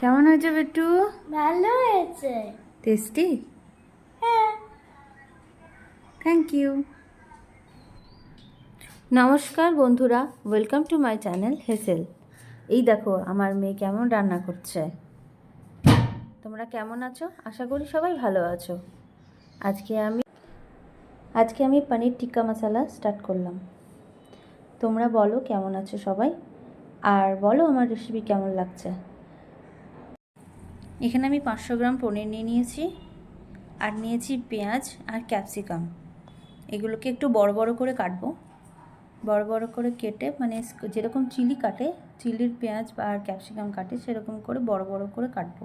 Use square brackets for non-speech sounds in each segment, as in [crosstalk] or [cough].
কেমন হয়েছে বিট্টু? ভালো হয়েছে। টেস্টি? হ্যাঁ। থ্যাংক ইউ নমস্কার বন্ধুরা ওয়েলকাম টু মাই চ্যানেল হেসেল এই দেখো আমার মেয়ে কেমন রান্না করছে? তোমরা কেমন আছো? আশা করি সবাই ভালো আছো। আজকে আমি আজকে আমি পনির টিক্কা মশালা স্টার্ট করলাম। তোমরা বলো কেমন আছো সবাই? আর বলো আমার রেসিপি কেমন লাগছে? এখানে আমি পাঁচশো গ্রাম পনির নিয়ে নিয়েছি আর নিয়েছি পেঁয়াজ আর ক্যাপসিকাম। এগুলোকে একটু বড় বড় করে কাটবো। বড় বড় করে কেটে মানে যেরকম চিলি কাটে, চিলির পেঁয়াজ বা আর ক্যাপসিকাম কাটে, সেরকম করে বড় বড় করে কাটবো।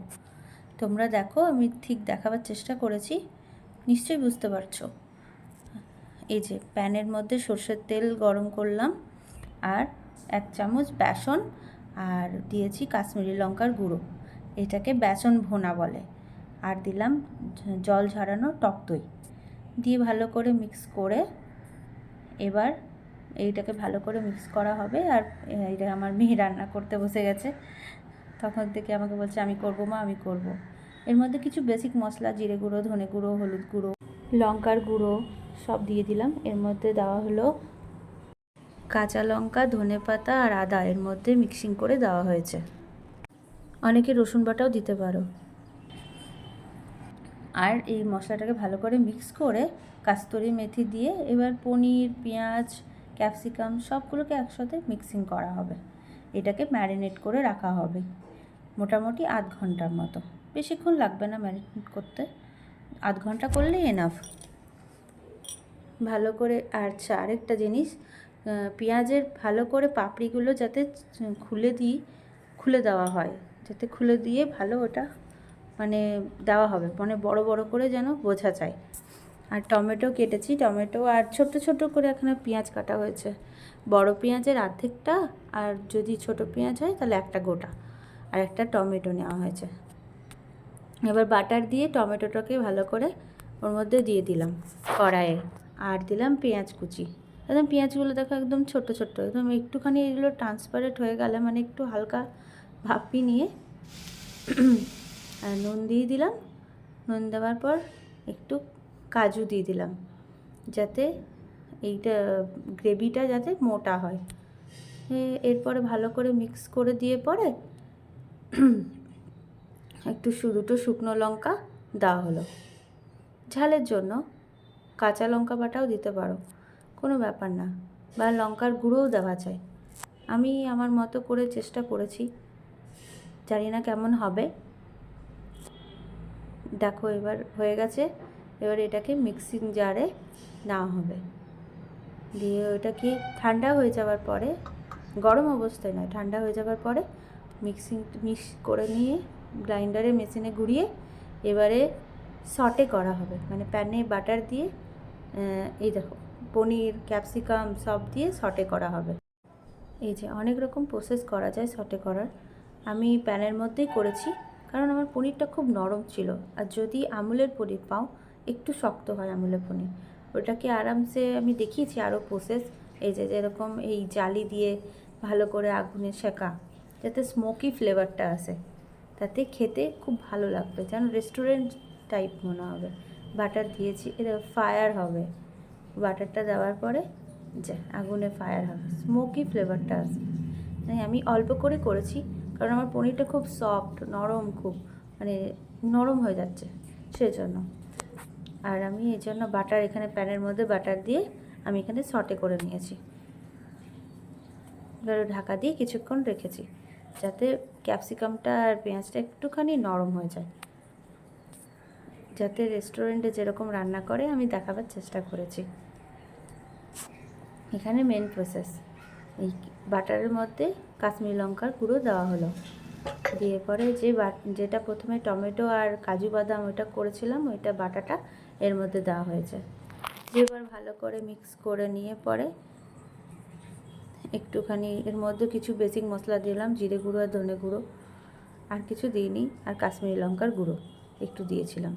তোমরা দেখো, আমি ঠিক দেখাবার চেষ্টা করেছি, নিশ্চয়ই বুঝতে পারছ। এই যে প্যানের মধ্যে সর্ষের তেল গরম করলাম আর এক চামচ বেসন আর দিয়েছি কাশ্মীরি লঙ্কার গুঁড়ো। এটাকে বেসন ভোনা বলে। আর দিলাম জল ঝরানো টক দই। দিয়ে ভালো করে মিক্স করে এবার এইটাকে ভালো করে মিক্স করা হবে। আর এইটা আমার মেয়ে রান্না করতে বসে গেছে। তখন থেকে আমাকে বলছে, আমি করব মা, আমি করব। এর মধ্যে কিছু বেসিক মশলা, জিরে গুঁড়ো, ধনে গুঁড়ো, হলুদ গুঁড়ো, লঙ্কার গুঁড়ো সব দিয়ে দিলাম। এর মধ্যে দেওয়া হলো কাঁচা লঙ্কা, ধনে পাতা আর আদা এর মধ্যে মিক্সিং করে দেওয়া হয়েছে। অনেকে রসুন বাটাও দিতে পারো। আর এই মশলাটাকে ভালো করে মিক্স করে কাস্তুরি মেথি দিয়ে এবার পনির, পেঁয়াজ ক্যাপসিকাম সবগুলোকে একসাথে মিক্সিং করা হবে। এটাকে ম্যারিনেট করে রাখা হবে মোটামুটি আধ ঘণ্টার মতো। বেশিক্ষণ লাগবে না ম্যারিনেট করতে। আধ ঘণ্টা করলেই এনাফ ভালো করে আচ্ছা আরেকটা জিনিস পেঁয়াজের ভালো করে পাপড়িগুলো যাতে খুলে দিই, খুলে দেওয়া হয়। যাতে খুলে দিয়ে ভালো ওটা মানে দেওয়া হবে। মানে বড় বড় করে যেন বোঝা যায়। আর টমেটো কেটেছি। টমেটো আর ছোট ছোট করে এখানে পেঁয়াজ কাটা হয়েছে। বড় পেঁয়াজের অর্ধেকটা আর যদি ছোট পেঁয়াজ হয় তাহলে একটা গোটা আর একটা টমেটো নেওয়া হয়েছে। এবার বাটার দিয়ে টমেটোটাকে ভালো করে ওর মধ্যে দিয়ে দিলাম কড়াইয়ে। আর দিলাম পেঁয়াজ কুচি। একদম পেঁয়াজগুলো দেখো একদম ছোট ছোট একদম একটুখানি এগুলো ট্রান্সপারেন্ট হয়ে গেলে মানে একটু হালকা ভাপি নিয়ে [clears throat] আর নুন দিয়ে দিলাম। নুন দেওয়ার পর একটু কাজু দিয়ে দিলাম, যাতে এইটা গ্রেভিটা যাতে মোটা হয়। এরপরে ভালো করে মিক্স করে দিয়ে পরে [clears throat] একটু দুটো শুকনো লঙ্কা দেওয়া হলো। ঝালের জন্য কাঁচা লঙ্কা বাটাও দিতে পারো, কোনো ব্যাপার না। বা লঙ্কার গুঁড়োও দেওয়া যায়। আমি আমার মতো করে চেষ্টা করেছি। জানি না কেমন হবে। দেখো এবার হয়ে গেছে। এবার এটাকে মিক্সিং জারে নেওয়া হবে। দিয়ে ওটাকে ঠান্ডা হয়ে যাওয়ার পরে, গরম অবস্থায় নয়, ঠান্ডা হয়ে যাওয়ার পরে মিক্সিং মিক্স করে নিয়ে গ্রাইন্ডারে মেশিনে ঘুরিয়ে এবারে সটে করা হবে। মানে প্যানে বাটার দিয়ে এই দেখো, পনির ক্যাপসিকাম সব দিয়ে সটে করা হবে। এই যে অনেক রকম প্রসেস করা যায় সটে করার। আমি প্যানের মধ্যেই করেছি, কারণ আমার পনিরটা খুব নরম ছিল। আর যদি আমুলের পনির পাও, একটু শক্ত হয় আমুলের পনির। ওটাকে আরামসে আমি দেখিয়েছি আরও প্রসেস এই যে যেরকম এই জালি দিয়ে ভালো করে আগুনে শেখা যাতে স্মোকি ফ্লেভারটা আসে। তাতে খেতে খুব ভালো লাগবে, যেন রেস্টুরেন্ট টাইপ মনে হবে। বাটার দিয়েছি, এটা ফায়ার হবে। বাটারটা দেওয়ার পরে, যে, আগুনে ফায়ার হবে। স্মোকি ফ্লেভারটা আসবে আমি অল্প করে করেছি কারণ আমার পনিরটা খুব সফট নরম খুব মানে নরম হয়ে যাচ্ছে সেজন্য। আর আমি এই জন্য বাটার এখানে প্যানের মধ্যে বাটার দিয়ে আমি এখানে সটে করে নিয়েছি। এবার ঢাকা দিয়ে কিছুক্ষণ রেখেছি যাতে ক্যাপসিকামটা আর পেঁয়াজটা একটুখানি নরম হয়ে যায়। যাতে রেস্টুরেন্টে যেরকম রান্না করে আমি দেখাবার চেষ্টা করেছি। এখানে মেন প্রসেস এই বাটারের মধ্যে কাশ্মীরি লঙ্কার গুঁড়ো দেওয়া হলো। দিয়ে পরে যে যেটা প্রথমে টমেটো আর কাজু বাদাম ওইটা করেছিলাম, ওইটা বাটাটা এর মধ্যে দেওয়া হয়েছে। এবার ভালো করে মিক্স করে নিয়ে পরে একটুখানি এর মধ্যে কিছু বেসিক মশলা দিলাম, জিরে গুঁড়ো আর ধনে গুঁড়ো। আর কিছু দিইনি, আর কাশ্মীরি লঙ্কার গুঁড়ো একটু দিয়েছিলাম।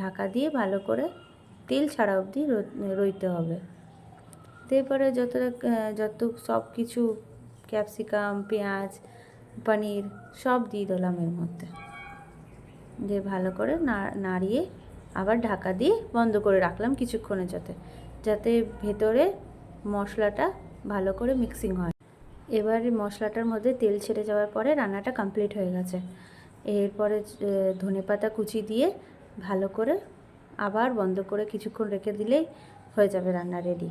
ঢাকা দিয়ে ভালো করে তেল ছাড়া অবধি রইতে হবে। তারপরে যতটা আহ, যত সব কিছু ক্যাপসিকাম পেঁয়াজ পনির সব দিয়ে দিলাম এর মধ্যে। দিয়ে ভালো করে নাড়িয়ে আবার ঢাকা দিয়ে বন্ধ করে রাখলাম কিছুক্ষণের যাতে যাতে ভেতরে মশলাটা ভালো করে মিক্সিং হয়। এবার মশলাটার মধ্যে তেল ছেড়ে যাওয়ার পরে রান্নাটা কমপ্লিট হয়ে গেছে। এরপরে ধনে পাতা কুচি দিয়ে ভালো করে আবার বন্ধ করে কিছুক্ষণ রেখে দিলেই হয়ে যাবে রান্না ready.